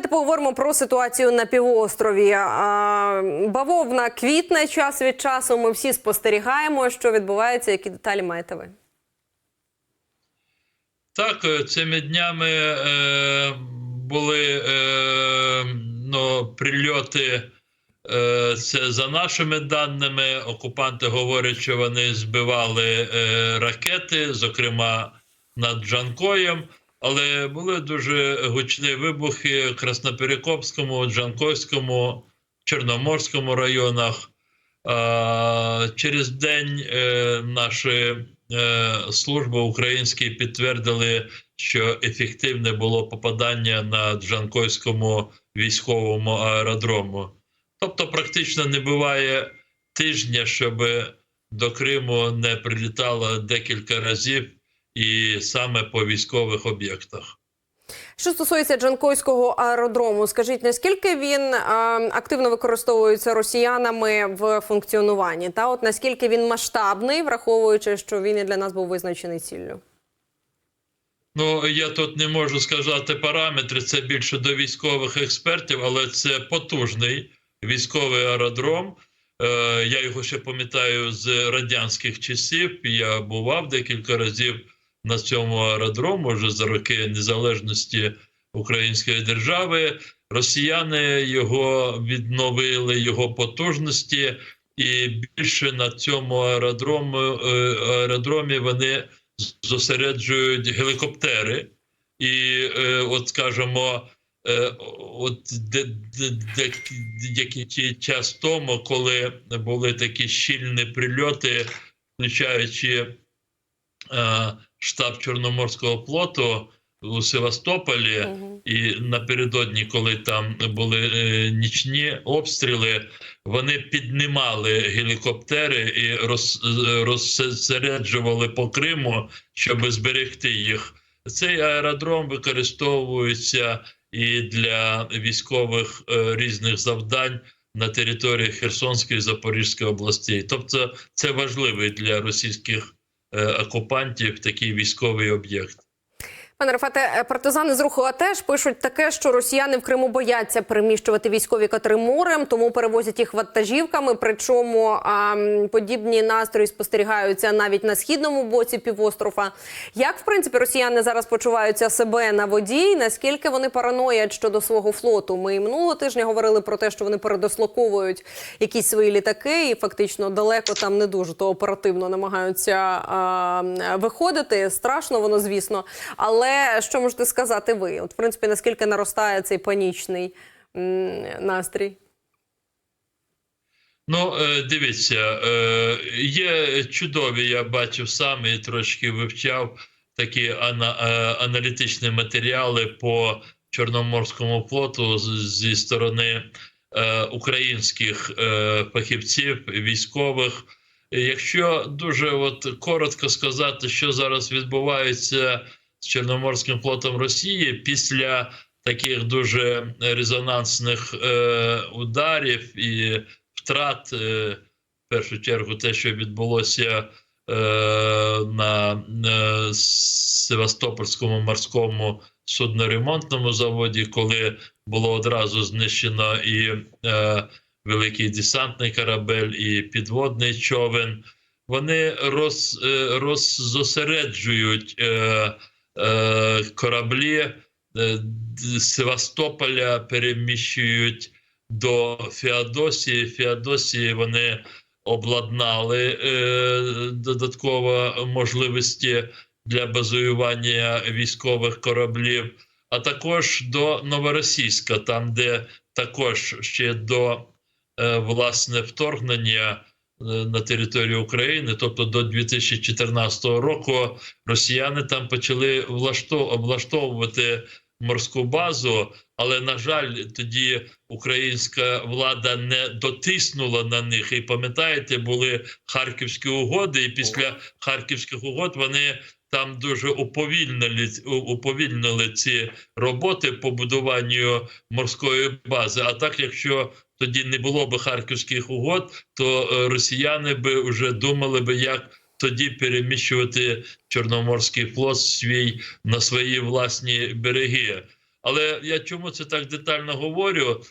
давайте поговоримо про ситуацію на півострові. Бавовна квітне час від часу. Ми всі спостерігаємо, що відбувається. Які деталі маєте ви? Так, е, цими днями е, були е, ну, прильоти. Е, це за нашими даними. Окупанти говорять, що вони збивали е, ракети, зокрема над Джанкоєм. Але були дуже гучні вибухи в Красноперекопському, Джанкойському, Чорноморському районах. Через день е, наші е, служби українські підтвердили, що ефективне було попадання на Джанкойському військовому аеродрому. Тобто, практично не буває тижня, щоб до Криму не прилітало декілька разів, і саме по військових об'єктах. Що стосується Джанкойського аеродрому, скажіть, наскільки він а, активно використовується росіянами в функціонуванні? Та от наскільки він масштабний, враховуючи, що він і для нас був визначений ціллю? Ну, я тут не можу сказати параметри, це більше до військових експертів, але це потужний військовий аеродром. Е, я його ще пам'ятаю з радянських часів. Я бував декілька разів на цьому аеродрому вже за роки незалежності Української держави. Росіяни його відновили, його потужності, і більше на цьому аеродромі, аеродромі вони зосереджують гелікоптери. І, е, от скажімо, е, от де, де, де, який час тому, коли були такі щільні прильоти, включаючи е, штаб Чорноморського флоту у Севастополі, Угу. і напередодні, коли там були е, нічні обстріли, вони піднімали гелікоптери і роз, е, розсереджували по Криму, щоб зберегти їх. Цей аеродром використовується і для військових е, різних завдань на території Херсонської і Запорізької областей. Тобто, це важливий для російських окупантів такий військовий об'єкт. Пане Рафате, е, партизани з руху АТЕШ пишуть таке, що росіяни в Криму бояться переміщувати військові катери морем, тому перевозять їх вантажівками. Причому а, подібні настрої спостерігаються навіть на східному боці півострова. Як в принципі росіяни зараз почуваються себе на воді? і Наскільки вони параноять щодо свого флоту? Ми і минулого тижня говорили про те, що вони передослоковують якісь свої літаки, і фактично далеко там не дуже то оперативно намагаються а, виходити. Страшно воно, звісно. Але що можете сказати ви? От, в принципі, наскільки наростає цей панічний настрій? Ну, е, дивіться, е, є чудові, я бачив сам і трошки вивчав такі е, аналітичні матеріали по Чорноморському флоту зі сторони українських фахівців, військових. Якщо дуже от коротко сказати, що зараз відбувається з Чорноморським флотом Росії після таких дуже резонансних е, ударів і втрат, е, в першу чергу, те, що відбулося е, на е, Севастопольському морському судноремонтному заводі, коли було одразу знищено і е, великий десантний корабель, і підводний човен. Вони роз, е, роззосереджують е, е, кораблі е, з Севастополя, переміщують до Феодосії. Феодосії вони обладнали е, додатково можливості для базуювання військових кораблів, а також до Новоросійська, там, де також ще до е, власне вторгнення е, на територію України, тобто до 2014 року, росіяни там почали облаштовувати морську базу, але на жаль, тоді українська влада не дотиснула на них. І пам'ятаєте, були харківські угоди, і після харківських угод вони там дуже уповільнили, уповільнили ці роботи по будуванню морської бази. А так, якщо тоді не було би харківських угод, то е, росіяни би вже думали би, як тоді переміщувати Чорноморський флот свій на свої власні береги. Але я чому це так детально говорю?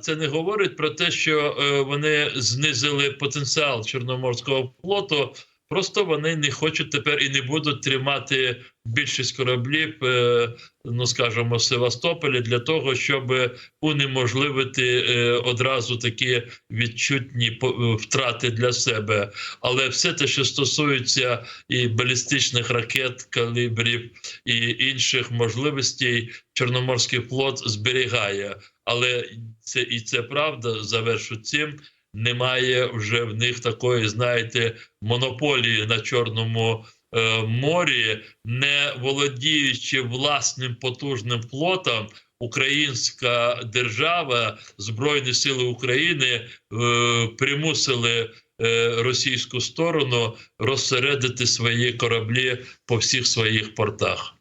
Це не говорить про те, що е, вони знизили потенціал Чорноморського флоту. Просто вони не хочуть тепер і не будуть тримати більшість кораблів, е, ну скажімо, в Севастополі для того, щоб унеможливити е, одразу такі відчутні е, втрати для себе. Але все те, що стосується і балістичних ракет, калібрів і інших можливостей, Чорноморський флот зберігає. Але це і це правда, завершу цим. Немає вже в них такої, знаєте, монополії на Чорному е, морі, не володіючи власним потужним флотом, українська держава, Збройні Сили України е, примусили е, російську сторону розсередити свої кораблі по всіх своїх портах.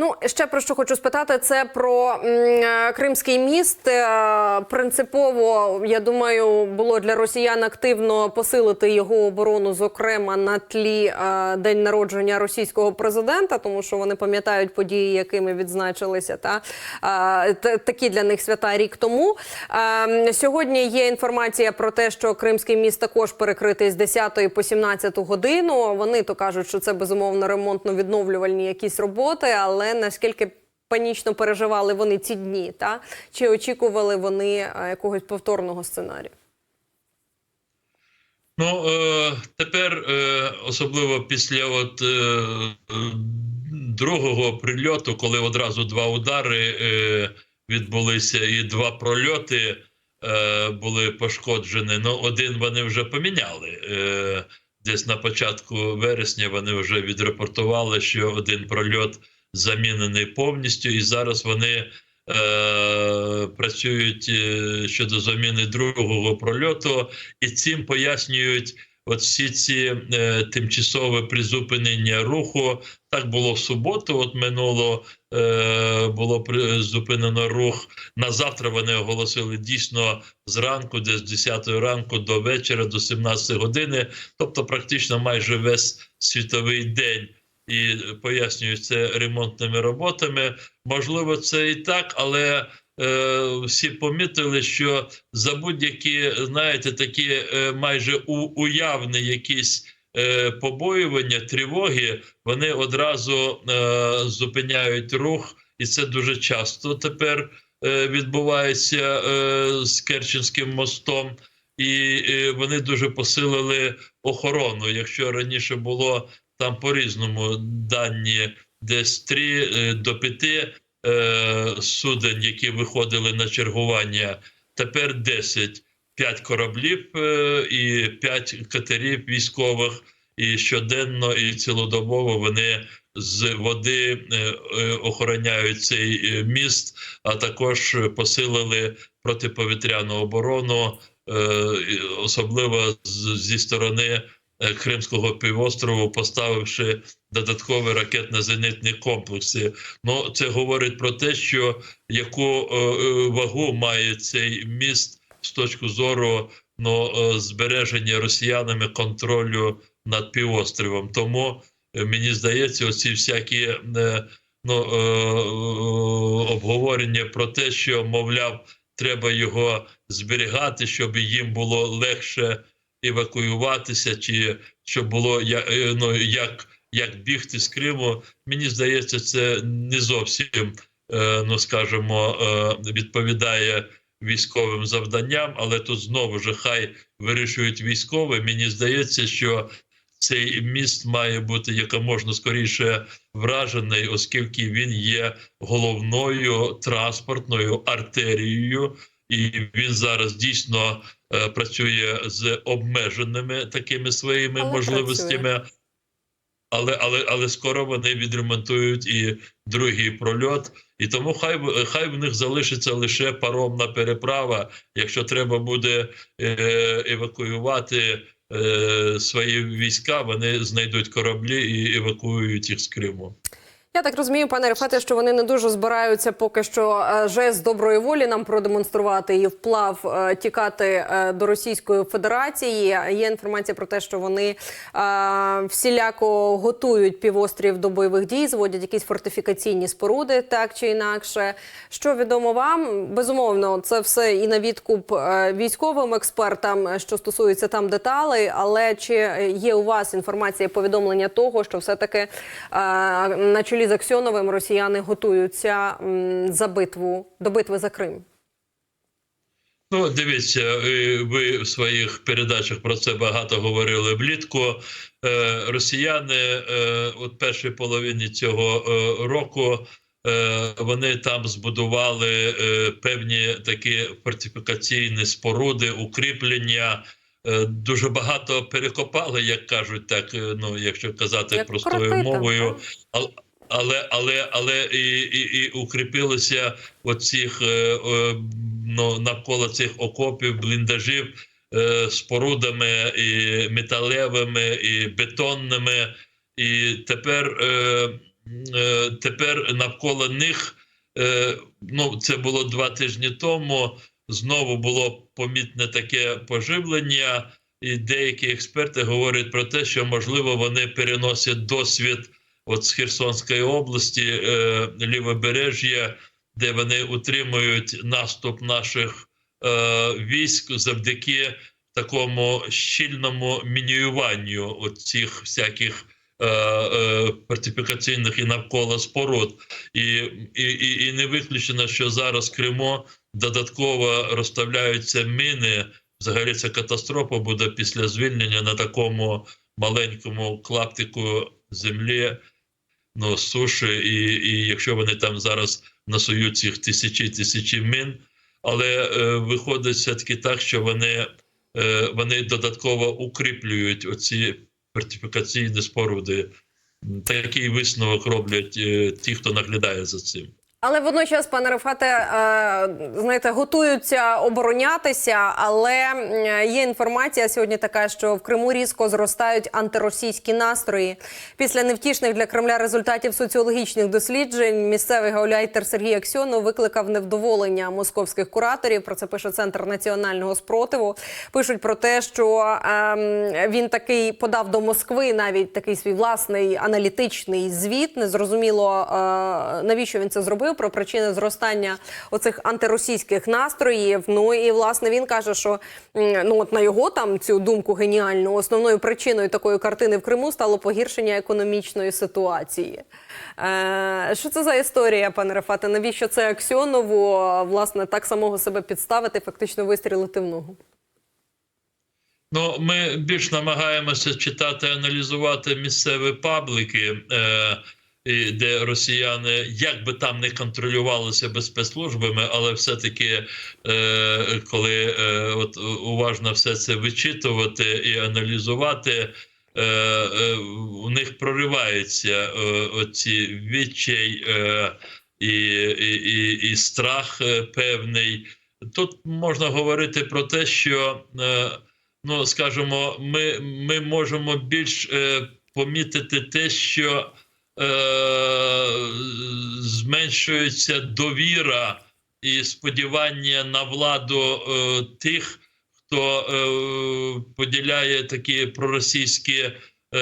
Ну, ще про що хочу спитати, це про е, Кримський міст. Е, Принципово, я думаю, було для росіян активно посилити його оборону, зокрема на тлі е, день народження російського президента, тому що вони пам'ятають події, якими відзначилися та такі для них свята рік тому. Сьогодні є інформація про те, що Кримський міст також перекритий з 10 по 17 годину. Вони то кажуть, що це безумовно ремонтно-відновлювальні якісь роботи, але наскільки панічно переживали вони ці дні, та чи очікували вони е, якогось повторного сценарію? Ну е, тепер, е, особливо після от, е, другого прильоту, коли одразу два удари е, відбулися, і два прольоти е, були пошкоджені. Ну, один вони вже поміняли. Е, десь на початку вересня вони вже відрепортували, що один прольот замінений повністю, і зараз вони е, працюють е, щодо заміни другого прольоту, і цим пояснюють от всі ці е, тимчасове призупинення руху. Так було в суботу. От минуло е, було призупинено рух. На завтра вони оголосили дійсно зранку, десь з 10 ранку до вечора, до 17 години, тобто практично майже весь світовий день. І пояснюють це ремонтними роботами. Можливо, це і так, але е, всі помітили, що за будь-які, знаєте, такі е, майже у, уявні якісь е, побоювання, тривоги, вони одразу е, зупиняють рух, і це дуже часто тепер е, відбувається е, з Керченським мостом. І е, вони дуже посилили охорону. Якщо раніше було там по-різному дані десь 3 е, до 5 е, суден, які виходили на чергування. Тепер 10. 5 кораблів е, і 5 катерів військових. І щоденно і цілодобово вони з води охороняють цей міст, а також посилили протиповітряну оборону, особливо зі сторони Кримського півострову, поставивши додаткові ракетно-зенитні комплекси. Ну це говорить про те, що яку е, е, вагу має цей міст з точки зору ну, е, збереження росіянами контролю над півостровом. Тому е, мені здається, оці всякі е, ну, е, обговорення про те, що мовляв, треба його зберігати, щоб їм було легше евакуюватися, чи щоб було е, ну, як, як бігти з Криму. Мені здається, це не зовсім, е, ну скажімо, е, відповідає військовим завданням, але тут знову ж хай вирішують військові. Мені здається, що цей міст має бути якомога скоріше вражений, оскільки він є головною транспортною артерією, і він зараз дійсно е, працює з обмеженими такими своїми Але можливостями. Але, але, але скоро вони відремонтують і другий прольот, і тому хай в- хай в них залишиться лише паромна переправа. Якщо треба буде е, евакуювати е, свої війська, вони знайдуть кораблі і евакуюють їх з Криму. Я так розумію, пане Рефате, що вони не дуже збираються поки що е, жест доброї волі нам продемонструвати і вплав е, тікати е, до Російської Федерації. Є інформація про те, що вони всіляко готують півострів до бойових дій, зводять якісь фортифікаційні споруди, так чи інакше. Що відомо вам? Безумовно, це все і на відкуп військовим експертам, що стосується там деталей. Але чи є у вас інформація повідомлення того, що все таки на чолі з Аксьоновим росіяни готуються за битву до битви за Крим? Ну, дивіться, е, ви в своїх передачах про це багато говорили влітку. Е, Росіяни е, от першій половині цього е, року е, вони там збудували е, певні такі фортифікаційні споруди, укріплення. Е, Дуже багато перекопали, як кажуть, так е, ну якщо казати Як простою кроти там, мовою. Але але але і, і, і укріпилися оцих е, ну, навколо цих окопів, бліндажів е, спорудами і металевими, і бетонними. І тепер, е, е, тепер навколо них, ну це було два тижні тому. Знову було помітне таке поживлення, і деякі експерти говорять про те, що можливо вони переносять досвід от з Херсонської області, е, лівобережжя, де вони утримують наступ наших е, військ завдяки такому щільному мініюванню цих всяких е, е, фортифікаційних і навколо споруд. І, і, і, і не виключено, що зараз в Криму додатково розставляються міни. Взагалі ця катастрофа буде після звільнення на такому маленькому клаптику землі, ну, суші, і, і якщо вони там зараз насують цих тисячі тисячі мін, але е, виходить все-таки так, що вони, е, вони додатково укріплюють оці фортифікаційні споруди. Такий висновок роблять е, ті, хто наглядає за цим. Але водночас, пане Рефате, е, знаєте, готуються оборонятися. Але є інформація сьогодні така, що в Криму різко зростають антиросійські настрої. Після невтішних для Кремля результатів соціологічних досліджень місцевий гауляйтер Сергій Аксьонов викликав невдоволення московських кураторів. Про це пише центр національного спротиву. Пишуть про те, що ем, він такий подав до Москви навіть такий свій власний аналітичний звіт. Незрозуміло е, навіщо він це зробив. Про причини зростання оцих антиросійських настроїв. Ну і власне він каже, що ну от на його там цю думку геніальну основною причиною такої картини в Криму стало погіршення економічної ситуації. Е, що це за історія, пане Рафате? Навіщо це Аксьонову власне так самого себе підставити, фактично вистрілити в ногу? Ну, ми більш намагаємося читати, аналізувати місцеві пабліки, е, де росіяни як би там не контролювали себе спецслужбами, але все-таки, е, коли е, от уважно все це вичитувати і аналізувати, е, е, у них проривається е, оці відчай і, і, і, і страх певний. Тут можна говорити про те, що ну скажімо, ми, ми можемо більш помітити те, що зменшується довіра і сподівання на владу е, тих, хто е, поділяє такі проросійські е,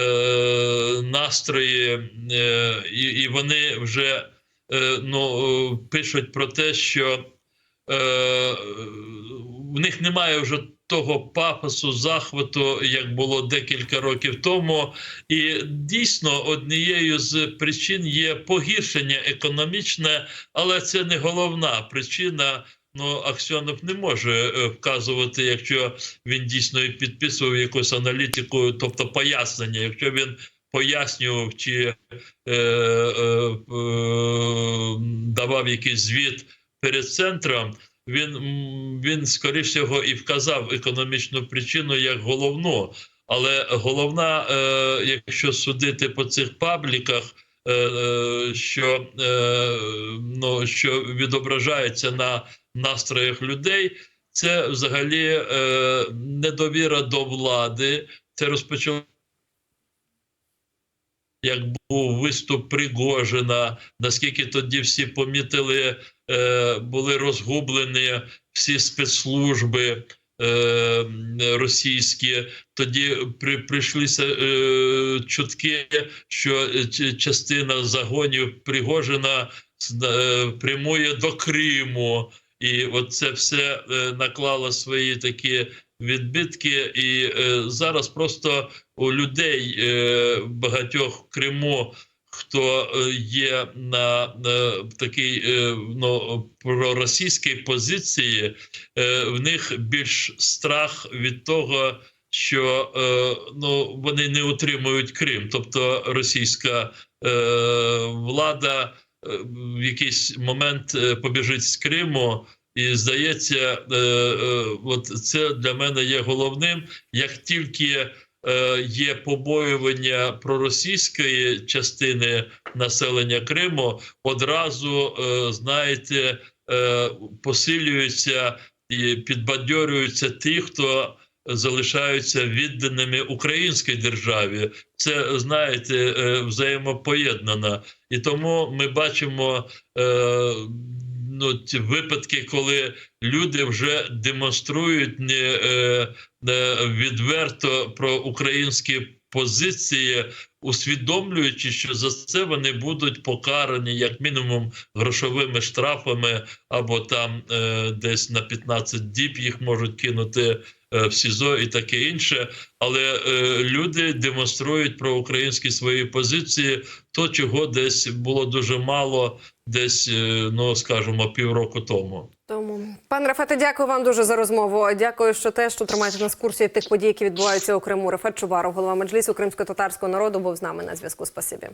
настрої, е, і, вони вже е, ну, е, пишуть про те, що е, в них немає вже того пафосу, захвату, як було декілька років тому. І дійсно однією з причин є погіршення економічне, але це не головна причина. Ну, Аксьонов не може е, вказувати, якщо він дійсно підписував якусь аналітику, тобто пояснення, якщо він пояснював чи е, е, е, давав якийсь звіт перед центром, він, він скоріш всього і вказав економічну причину як головну. Але головна, е, якщо судити по цих пабліках, е, що, е, ну, що відображається на настроях людей, це взагалі е, недовіра до влади. Це розпочало як був виступ Пригожина, наскільки тоді всі помітили, були розгублені всі спецслужби е, російські. Тоді при, прийшлися е, чутки, що е, частина загонів Пригожина е, прямує до Криму. І от це все е, наклало свої такі відбитки. І е, зараз просто у людей е, багатьох в Криму, хто е, є на, такій е, ну, проросійській позиції, е, в них більш страх від того. Що ну вони не утримують Крим, тобто російська влада в якийсь момент побіжить з Криму, і здається, от це для мене є головним. Як тільки є побоювання проросійської частини населення Криму, одразу е, знаєте, е, посилюються і підбадьорюються ті, хто залишаються відданими українській державі. Це знаєте е, взаємопоєднано. І тому ми бачимо е, ну, ті випадки, коли люди вже демонструють не, е, не відверто про українські позиції, усвідомлюючи, що за це вони будуть покарані як мінімум грошовими штрафами, або там е, десь на 15 діб їх можуть кинути е, в СІЗО і таке інше. Але е, люди демонструють про українські свої позиції, то чого десь було дуже мало, десь е, ну скажімо, півроку тому. Тому пан Рафете, дякую вам дуже за розмову. Дякую, що те, що тримаєте нас в курсі тих подій, які відбуваються у Криму. Рафет Чубаров, голова меджлісу кримсько-татарського народу, був з нами на зв'язку. Спасибі.